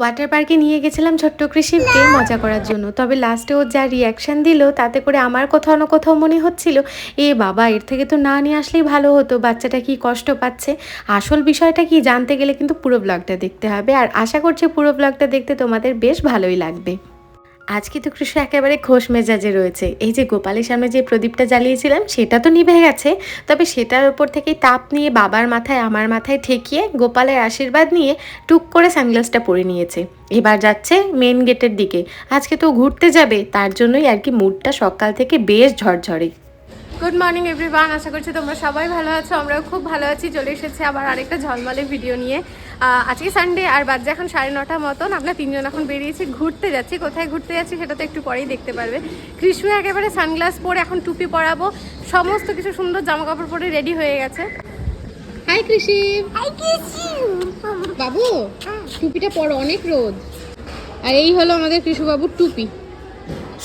Water পার্কে নিয়ে গেছিলাম ছোট্ট কৃষিকে মজা করার জন্য। তবে লাস্টে ও যা রিয়াকশান দিল, তাতে করে আমার কোথাও না কোথাও মনে হচ্ছিল, এ বাবা, এর থেকে তো না নিয়ে আসলেই ভালো হতো, বাচ্চাটা কি কষ্ট পাচ্ছে? আসল বিষয়টা কি জানতে গেলে কিন্তু পুরো ব্লগটা দেখতে হবে। আর আশা করছি পুরো ব্লগটা দেখতে তোমাদের বেশ ভালোই লাগবে। আজকে তো কৃষ্ণ একেবারে খোশ মেজাজে রয়েছে। এই যে গোপালের সামনে যে প্রদীপটা জ্বালিয়েছিলাম, সেটা তো নিভে গেছে। তবে সেটার উপর থেকে তাপ নিয়ে বাবার মাথায়, আমার মাথায় ঠেকিয়ে গোপালের আশীর্বাদ নিয়ে টুক করে সানগ্লাসটা পরে নিয়েছে। এবার যাচ্ছে মেন গেটের দিকে। আজকে তো ঘুরতে যাবে, তার জন্যই আর কি মুডটা সকাল থেকে বেশ ঝরঝরে। গুড মর্নিং এভরিওয়ান আশা করছি তোমরা সবাই ভালো আছো আমরাও খুব ভালো আছি। চলে এসেছি আবার আরেকটা ঝলমলে ভিডিও নিয়ে। আজকে সানডে আর বাজে এখন সাড়ে নটা মতন। আমরা তিনজন এখন বেরিয়েছি ঘুরতে যাচ্ছি। কোথায় ঘুরতে যাচ্ছি সেটা তো একটু পরেই দেখতে পারবে। কৃষ্ণ একেবারে সানগ্লাস পরে এখন টুপি পরাবো। সমস্ত কিছু সুন্দর জামা কাপড় পরে রেডি হয়ে গেছে। হাই কৃষি। বাবু টুপিটা পরো অনেক রোদ। আর এই হলো আমাদের কৃষুবাবুর টুপি।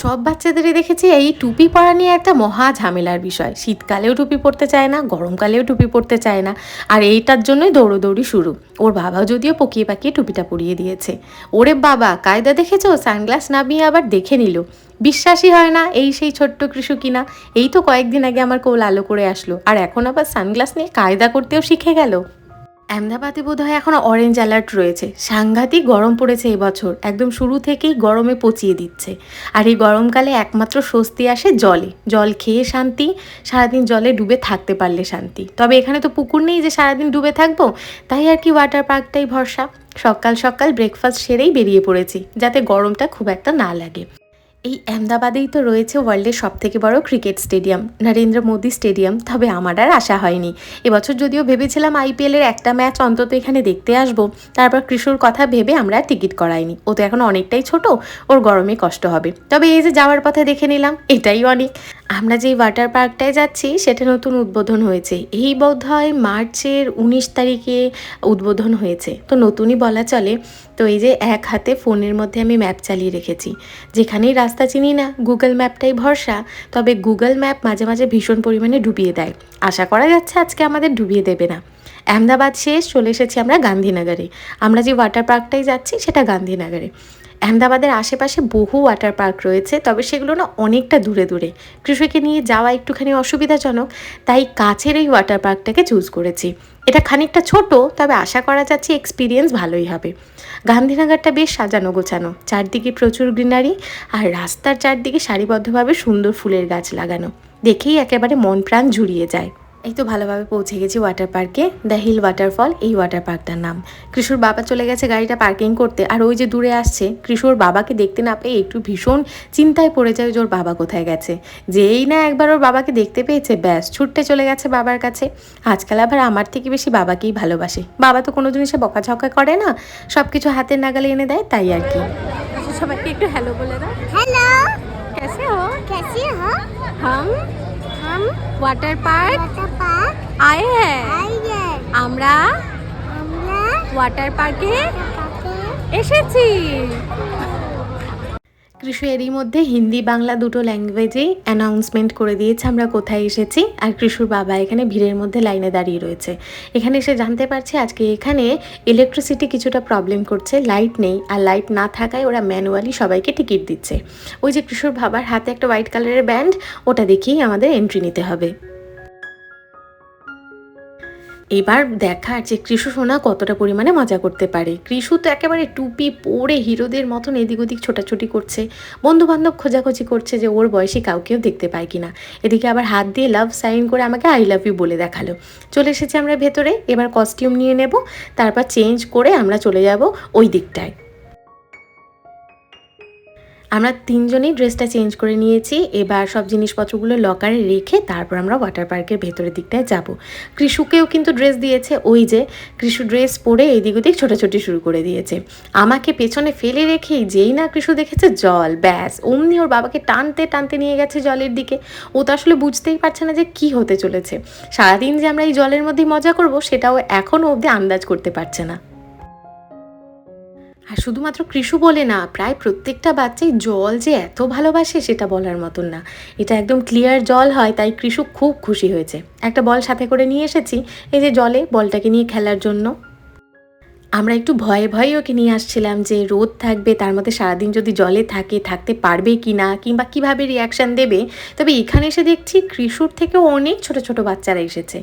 সব বাচ্চাদেরই দেখেছি এই টুপি পরা নিয়ে একটা মহা ঝামেলার বিষয়। শীতকালেও টুপি পরতে চায় না, গরমকালেও টুপি পরতে চায় না, আর এইটার জন্যই দৌড়োদৌড়ি শুরু। ওর বাবা যদিও পকিয়ে পাকিয়ে টুপিটা পরিয়ে দিয়েছে। ওরে বাবা, কায়দা দেখেছ? সানগ্লাস নামিয়ে আবার দেখে নিল। বিশ্বাসই হয় না, এই সেই ছোট্ট কৃষু কিনা। এই তো কয়েকদিন আগে আমার কোল আলো করে আসলো। আর এখন আবার সানগ্লাস নিয়ে কায়দা করতেও শিখে গেল। আহমেদাবাদে বোধ হয় এখন অরেঞ্জ অ্যালার্ট রয়েছে। সাংঘাতিক গরম পড়েছে এবছর। একদম শুরু থেকেই গরমে পচিয়ে দিচ্ছে। আর এই গরমকালে একমাত্র স্বস্তি আসে জলে। জল খেয়ে শান্তি, সারাদিন জলে ডুবে থাকতে পারলে শান্তি। তবে এখানে তো পুকুর নেই যে সারাদিন ডুবে থাকব। তাই আর কি ওয়াটার পার্কটাই ভরসা। সকাল সকাল ব্রেকফাস্ট সেরেই বেরিয়ে পড়েছি, যাতে গরমটা খুব একটা না লাগে। এই আহমেদাবাদেই তো রয়েছে ওয়ার্ল্ডের সব থেকে বড় cricket stadium. Narendra Modi stadium, তবে আমার আর আশা হয়নি। এবছর যদিও ভেবেছিলাম আইপিএলের একটা ম্যাচ অন্তত এখানে দেখতে আসব, তারপর কৃষুর কথা ভেবে আমরা টিকিট করাইনি। ও তো এখন অনেকটাই ছোট, ওর গরমে কষ্ট হবে। তবে এই যে যাওয়ার পথে দেখে নিলাম, এটাই অনেক। আমরা যেই ওয়াটার পার্কটায় যাচ্ছি, সেটা নতুন উদ্বোধন হয়েছে। এই বোধ হয় মার্চের উনিশ তারিখে উদ্বোধন হয়েছে। তো নতুনই বলা চলে। তো এই যে এক হাতে ফোনের মধ্যে আমি ম্যাপ চালিয়ে রেখেছি। যেখানেই রাস্তা চিনি না গুগল ম্যাপটাই ভরসা, তবে গুগল ম্যাপ মাঝে মাঝে ভীষণ পরিমাণে ডুবিয়ে দেয়। আশা করা যাচ্ছে আজকে আমাদের ডুবিয়ে দেবে না। আহমেদাবাদ শেষ, চলে এসেছি আমরা গান্ধীনগরে। আমরা যে ওয়াটার পার্কটাই যাচ্ছি, সেটা গান্ধীনগরে। আহমেদাবাদের আশেপাশে বহু ওয়াটার পার্ক রয়েছে, তবে সেগুলো না অনেকটা দূরে দূরে। কৃষিকে নিয়ে যাওয়া একটুখানি অসুবিধাজনক, তাই কাছের এই ওয়াটার পার্কটাকে চুজ করেছি। এটা খানিকটা ছোট, তবে আশা করা যাচ্ছে এক্সপিরিয়েন্স ভালোই হবে। গান্ধীনগরটা বেশ সাজানো গোছানো, চারদিকে প্রচুর গ্রিনারি আর রাস্তার চারদিকে সারিবদ্ধভাবে সুন্দর ফুলের গাছ লাগানো। দেখেই একেবারে মন প্রাণ জুড়িয়ে যায়। এই তো ভালোভাবে পৌঁছে গেছি ওয়াটার পার্কে দ্য হিল ওয়াটারফল এই ওয়াটার পার্কটার নাম। কৃষুর বাবা চলে গেছে গাড়িটা পার্কিং করতে। আর ওই যে দূরে আসছে কৃষুর বাবাকে দেখতে না পেয়ে একটু ভীষণ চিন্তায় পড়ে যায় যে ওর বাবা কোথায় গেছে। যেই না একবার ওর বাবাকে দেখতে পেয়েছে ব্যাস ছুটতে চলে গেছে বাবার কাছে। আজকাল আবার আমার থেকে বেশি বাবাকেই ভালোবাসে। বাবা তো কোনো জিনিসে বকাঝকা করে না সব কিছু হাতের নাগালে এনে দেয় তাই আর কি। সবাইকে একটু হ্যালো বলে দাও। হ্যালো কেসে হো কেসে হো। হাম? हम ওয়াটার পার্ক वाटर पार्क আয়ে হ্যাঁ आएंगे আমরা আমরা ওয়াটার পার্কে পার্কে এসেছি কৃষু এরই মধ্যে হিন্দি, বাংলা দুটো ল্যাঙ্গুয়েজেই অ্যানাউন্সমেন্ট করে দিয়েছে আমরা কোথায় এসেছি আর কৃষুর বাবা এখানে ভিড়ের মধ্যে লাইনে দাঁড়িয়ে রয়েছে। এখানে এসে জানতে পারছে আজকে এখানে ইলেকট্রিসিটি কিছুটা প্রবলেম করছে লাইট নেই আর লাইট না থাকায় ওরা ম্যানুয়ালি সবাইকে টিকিট দিচ্ছে। ওই যে কৃষুর বাবার হাতে একটা হোয়াইট কালারের ব্যান্ড ওটা দেখেই আমাদের এন্ট্রি নিতে হবে। এবার দেখার যে কৃষু সোনা কতটা পরিমাণে মজা করতে পারে। কৃষু তো একেবারে টুপি পরে হিরোদের মতন এদিক ওদিক ছোটাছুটি করছে। বন্ধু বান্ধব খোঁজাখুঁজি করছে যে ওর বয়সী কাউকেও দেখতে পায় কিনা। এদিকে আবার হাত দিয়ে লাভ সাইন করে আমাকে আই লাভ ইউ বলে দেখাল। চলে এসেছি আমরা ভেতরে, এবার কস্টিউম নিয়ে নেব, তারপর চেঞ্জ করে আমরা চলে যাব ওই দিকটায়। আমরা তিনজনেই ড্রেসটা চেঞ্জ করে নিয়েছি। এবার সব জিনিসপত্রগুলো লকারে রেখে তারপর আমরা ওয়াটার পার্কের ভেতরের দিকটায় যাব। কৃষুকেও কিন্তু ড্রেস দিয়েছে ওই যে, কৃষু ড্রেস পরে এদিক ওদিক ছোটাছুটি শুরু করে দিয়েছে। আমাকে পেছনে ফেলে রেখেই যেই না কৃষু দেখেছে জল, ব্যাস। অমনি ওর বাবাকে টানতে টানতে নিয়ে গেছে জলের দিকে। ও তো আসলে বুঝতেই পারছে না যে কি হতে চলেছে। সারাদিন যে আমরা এই জলের মধ্যেই মজা করব, সেটাও এখনও অবধি আন্দাজ করতে পারছে না। আর শুধুমাত্র কৃষু বলে না, প্রায় প্রত্যেকটা বাচ্চাই জল যে এত ভালোবাসে সেটা বলার মতন না। এটা একদম ক্লিয়ার জল হয়, তাই কৃষু খুব খুশি হয়েছে। একটা বল সাথে করে নিয়ে এসেছি, এই যে জলে বলটাকে নিয়ে খেলার জন্য। আমরা একটু ভয়ে ভয়ে ওকে নিয়ে আসছিলাম যে রোদ থাকবে, তার মধ্যে সারাদিন যদি জলে থাকে, থাকতে পারবে কি না, কিংবা কীভাবে রিয়াকশান দেবে? তবে এখানে এসে দেখছি কৃষুর থেকেও অনেক ছোট ছোট বাচ্চারা এসেছে।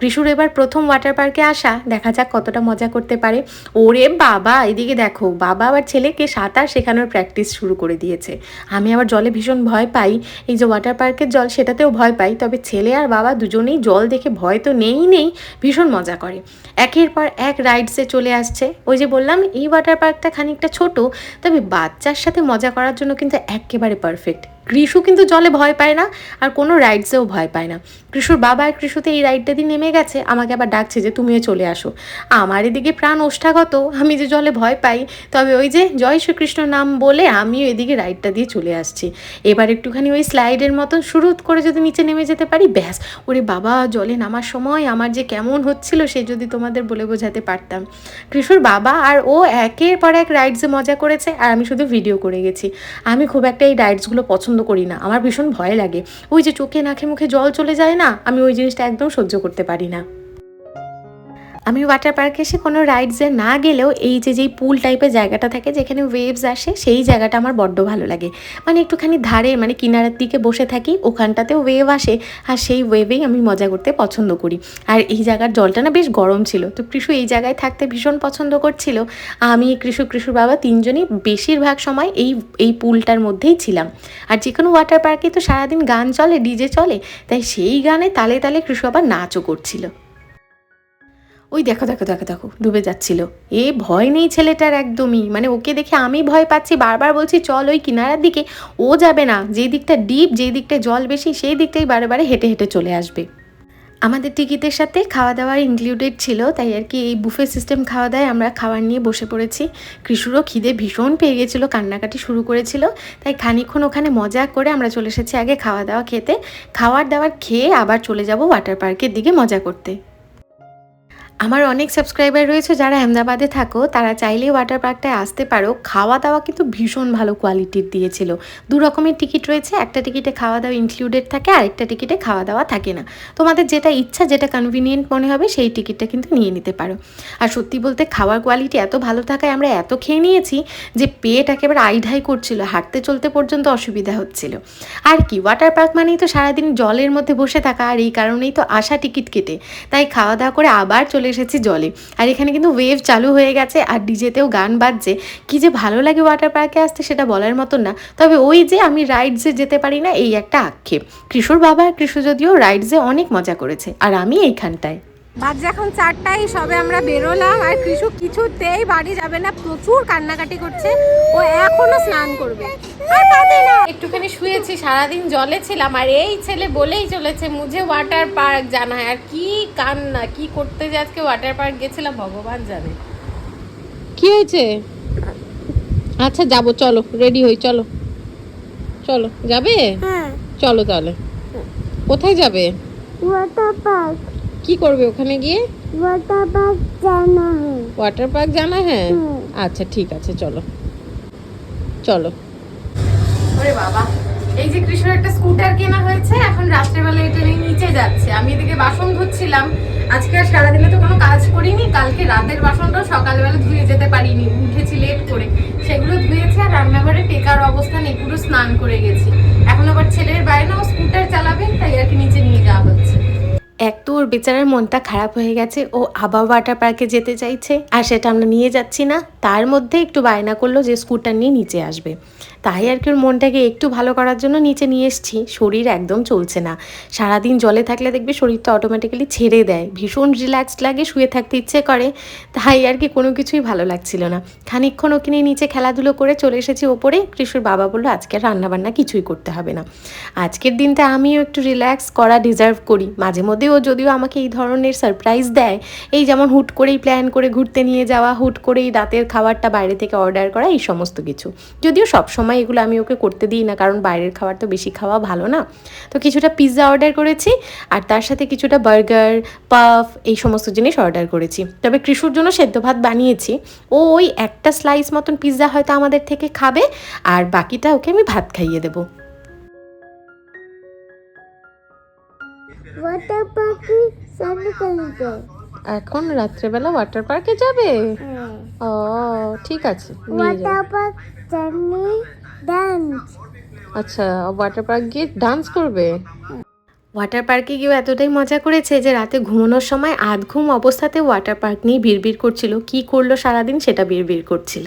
কৃষুর এবার প্রথম ওয়াটার পার্কে আসা, দেখা যাক কতটা মজা করতে পারে। ওরে বাবা, এদিকে দেখো, বাবা আবার ছেলেকে সাঁতার শেখানোর প্র্যাকটিস শুরু করে দিয়েছে। আমি আবার জলে ভীষণ ভয় পাই। এই যে ওয়াটার পার্কের জল, সেটাতেও ভয় পাই। তবে ছেলে আর বাবা দুজনেই জল দেখে ভয় তো নেই নেই, ভীষণ মজা করে। একের পর এক রাইডসে চলে আসছে। ওই যে বললাম, এই ওয়াটার পার্কটা খানিকটা ছোট, তবে বাচ্চার সাথে মজা করার জন্য কিন্তু একেবারে পারফেক্ট কৃষু কিন্তু জলে ভয় পায় না, আর কোনো রাইডসেও ভয় পায় না। কৃষুর বাবা আর কৃষুতে এই রাইডটা দিয়ে নেমে গেছে, আমাকে আবার ডাকছে যে তুমিও চলে আসো। আমার এদিকে প্রাণ ওষ্ঠাগত, আমি যে জলে ভয় পাই, তবে ওই যে জয় শ্রীকৃষ্ণ নাম বলে আমিও এদিকে রাইডটা দিয়ে চলে আসছি। এবার একটুখানি ওই স্লাইডের মতো শুরু করে যদি নিচে নেমে যেতে পারি, ব্যাস। ওরে বাবা, জলে নামার সময় আমার যে কেমন হচ্ছিল, সে যদি তোমাদের বলে বোঝাতে পারতাম। কৃষুর বাবা আর ও একের পর এক রাইডসে মজা করেছে, আর আমি শুধু ভিডিও করে গেছি। আমি খুব একটা এই রাইডসগুলো পছন্দ করি না। আমার ভীষণ ভয় লাগে। ওই যে চোখে নাখে মুখে জল চলে যায় না, আমি ওই জিনিসটা একদম সহ্য করতে পারি না। আমি ওয়াটার পার্কে এসে কোনো রাইডসে না গেলেও এই যে, যেই পুল টাইপের জায়গাটা থাকে যেখানে ওয়েভস আসে, সেই জায়গাটা আমার বড্ড ভালো লাগে। মানে একটুখানি ধারে মানে কিনারের দিকে বসে থাকি, ওখানটাতেও ওয়েভ আসে, আর সেই ওয়েভেই আমি মজা করতে পছন্দ করি। আর এই জায়গার জলটা না বেশ গরম ছিল। তো কৃষু এই জায়গায় থাকতে ভীষণ পছন্দ করছিল। আমি, কৃষু, কৃষুর বাবা তিনজনই বেশিরভাগ সময় এই এই পুলটার মধ্যেই ছিলাম। আর যে কোনো ওয়াটার পার্কে তো সারাদিন গান চলে ডিজে চলে, তাই সেই গানে তালে তালে কৃষু আবার নাচও করছিল। ওই দেখো দেখো দেখো দেখো, ডুবে যাচ্ছিল। এ ভয় নেই ছেলেটার একদমই। মানে ওকে দেখে আমি ভয় পাচ্ছি, বারবার বলছি, চল ওই কিনারার দিকে। ও যাবে না। যেই দিকটা ডিপ, যেই দিকটায় জল বেশি, সেই দিকটাই বারে বারে হেঁটে হেঁটে চলে আসবে। আমাদের টিকিটের সাথে খাওয়া দাওয়ার ইনক্লুডেড ছিল, তাই আর কি এই বুফে সিস্টেম খাওয়া দাওয়ায় আমরা খাবার নিয়ে বসে পড়েছি। কৃষুরও খিদে ভীষণ পেয়ে গেছিল, কান্নাকাটি শুরু করেছিল। তাই খানিকক্ষণ ওখানে মজা করে আমরা চলে এসেছি আগে খাওয়া দাওয়া খেতে। খাওয়ার দাওয়ার খেয়ে আবার চলে যাব ওয়াটার পার্কের দিকে মজা করতে। আমার অনেক সাবস্ক্রাইবার রয়েছে যারা আহমেদাবাদে থাকো, তারা চাইলেই ওয়াটার পার্কটায় আসতে পারো। খাওয়া দাওয়া কিন্তু ভীষণ ভালো কোয়ালিটির দিয়েছিল। দু রকমের টিকিট রয়েছে, একটা টিকিটে খাওয়া দাওয়া ইনক্লুডেড থাকে আরেকটা টিকিটে খাওয়া দাওয়া থাকে না। তোমাদের যেটা ইচ্ছা, যেটা কনভিনিয়েন্ট মনে হবে, সেই টিকিটটা কিন্তু নিয়ে নিতে পারো। আর সত্যি বলতে খাওয়ার কোয়ালিটি এত ভালো থাকায় আমরা এত খেয়ে নিয়েছি যে পেট একেবারে আইঢাই করছিল, হাঁটতে চলতে পর্যন্ত অসুবিধা হচ্ছিল। আর কি ওয়াটার পার্ক মানেই তো সারাদিন জলের মধ্যে বসে থাকা, আর এই কারণেই তো আসা টিকিট কেটে। তাই খাওয়া দাওয়া করে আবার চলে এসেছি জলে। আর এখানে কিন্তু ওয়েভ চালু হয়ে গেছে আর ডিজেতেও গান বাজছে। কি যে ভালো লাগে ওয়াটার পার্কে আসতে সেটা বলার মতন না। তবে ওই যে আমি রাইডসে যেতে পারি না, এই একটা আক্ষেপ। কৃষুর বাবা আর কৃষু যদিও রাইডসে অনেক মজা করেছে। আর আমি এইখানটায়। বাজে এখন চারটায় সবে আমরা বেরোলাম। আর কৃষু কিছুতেই বাড়ি যাবে না প্রচুর কান্নাকাটি করছে। ও এখনও স্নান করবে। আর পাবে না। একটুখানি শুয়েছি সারাদিন জলে ছিলাম। আর এই ছেলে বলেই চলেছে মুঝে ওয়াটার পার্ক জানা হয়। আর কি কান্না কি করতে যে আজকে ওয়াটার পার্ক গেছিলাম ভগবান জানে। কি হয়েছে? আচ্ছা যাব চলো রেডি হই চলো। চলো যাবে? হ্যাঁ। চলো তাহলে। কোথায় যাবে? ওয়াটার পার্ক কি করবে ওখানে গিয়ে? ওয়াটার পার্ক জানা है ওয়াটার পার্ক জানা হ্যাঁ? আচ্ছা ঠিক আছে চলো। চলো। ওরে বাবা এই যে কৃষ্ণর একটা স্কুটার কেনা হয়েছে এখন রাত্রেবেলা এটা নিয়ে নিচে যাচ্ছে। আমি এদিকে বাসন ধুচ্ছিলাম। আজকে আর সারাদিনে তো কোনো কাজ করিনি কালকে রাতের বাসনটা সকালবেলা ধুয়ে যেতে পারিনি। উঠেছি লেট করে। সেগুলো ধুয়েছে আর রান্নাঘরে টেকার অবস্থা নেই পুরো স্নান করে গেছি। এখন আবার ছেলের বাইরে ও স্কুটার চালাবে তাই আর কি নিচে ওর বেচারার মনটা খারাপ হয়ে গেছে। ও আবার ওয়াটার পার্কে যেতে চাইছে। আর সেটা আমরা নিয়ে যাচ্ছি না। তার মধ্যে একটু বায়না করল যে স্কুটার নিয়ে নিচে আসবে। তাই আর কি ওর মনটাকে একটু ভালো করার জন্য নিচে নিয়ে এসেছি। শরীর একদম চলছে না। সারাদিন জলে থাকলে দেখবে শরীরটা অটোমেটিক্যালি ছেড়ে দেয়। ভীষণ রিল্যাক্সড লাগে, শুয়ে থাকতে ইচ্ছে করে। তাই আর কি কোনো কিছুই ভালো লাগছিল না। খানিকক্ষণ ওকে নিয়ে নিচে খেলাধুলো করে চলে এসেছি ওপরে। কৃষুর বাবা বলল, আজকে রান্নাবান্না কিছুই করতে হবে না। আজকের দিনটা আমিও একটু রিল্যাক্স করা ডিজার্ভ করি। মাঝে মধ্যে ও যদিও আমাকে এই ধরনের সারপ্রাইজ দেয়, এই যেমন হুট করেই প্ল্যান করে ঘুরতে নিয়ে যাওয়া, হুট করেই রাতের খাবারটা বাইরে থেকে অর্ডার করা, এই সমস্ত কিছু। যদিও সব সময় এগুলো আমি ওকে করতে দিই না কারণ বাইরের খাবার তো বেশি খাওয়া ভালো না। তো কিছুটা পিৎজা অর্ডার করেছি আর তার সাথে কিছুটা বার্গার পাফ এই সমস্ত জিনিস অর্ডার করেছি। তবে কৃষুর জন্য সেদ্ধ ভাত বানিয়েছি। ও ওই একটা স্লাইস মতন পিৎজা হয়তো আমাদের থেকে খাবে আর বাকিটা ওকে আমি ভাত খাইয়ে দেবো। ওয়াটার পার্কে স্নান এখন রাত্রেবেলা ওয়াটার পার্কে যাবে? হ্যাঁ। ও ঠিক আছে ওয়াটার পার্ক জানি আচ্ছা ওয়াটার পার্ক গিয়ে ডান্স করবে? ওয়াটার পার্কে গিয়েও এতটাই মজা করেছে যে রাতে ঘুমানোর সময় আধ ঘুম অবস্থাতে ওয়াটার পার্ক নিয়ে বিড়বিড় করছিল। কি করল সারাদিন সেটা বিড়বিড় করছিল।